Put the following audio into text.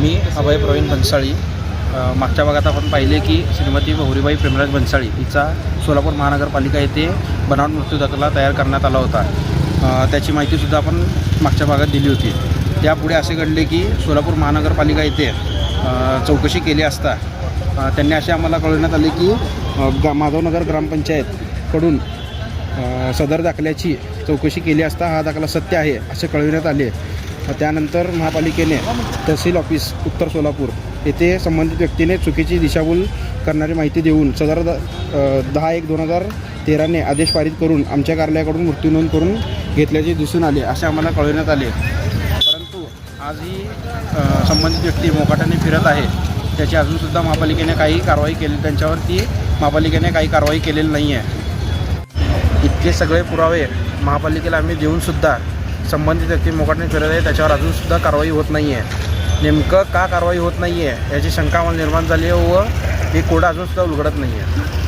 मी अभय प्रवीण भन्साळी. मागच्या भागात आपण पाहिले की श्रीमती बहुरीबाई प्रेमराज भन्साळी हिचा सोलापूर महानगरपालिका येथे बनावट मृत्यू दाखला तयार करण्यात आला होता. त्याची माहितीसुद्धा आपण मागच्या भागात दिली होती. त्यापुढे असे घडले की सोलापूर महानगरपालिका येथे चौकशी केली असता त्यांनी असे आम्हाला कळवण्यात आले की माधवनगर ग्रामपंचायतकडून सदर दाखल्याची चौकशी केली असता हा दाखला सत्य आहे असे कळविण्यात आले. त्यानंतर महापालिकेने तहसील ऑफिस उत्तर सोलापूर येथे संबंधित व्यक्तीने चुकीची दिशाभूल करणारी माहिती देऊन सदर द दहा एक दोन हजार तेराने आदेश पारित करून आमच्या कार्यालयाकडून मृत्यू नोंद करून घेतल्याचे दिसून आले असे आम्हाला कळविण्यात आले. परंतु आजही संबंधित व्यक्ती मोकाटाने फिरत आहे. त्याची अजूनसुद्धा महापालिकेने काही कारवाई केली त्यांच्यावरती महापालिकेने काही कारवाई केलेली नाही आहे इतके सगळे पुरावे महापालिकेला आम्ही देऊनसुद्धा संबंधित व्यक्ती मोकाटने फिरत आहे त्याच्यावर अजूनसुद्धा कारवाई होत नाही आहे. नेमकं का कारवाई होत नाही आहे याची शंका आम्हाला निर्माण झाली आहे व हे कोडं अजूनसुद्धा उलगडत नाही आहे.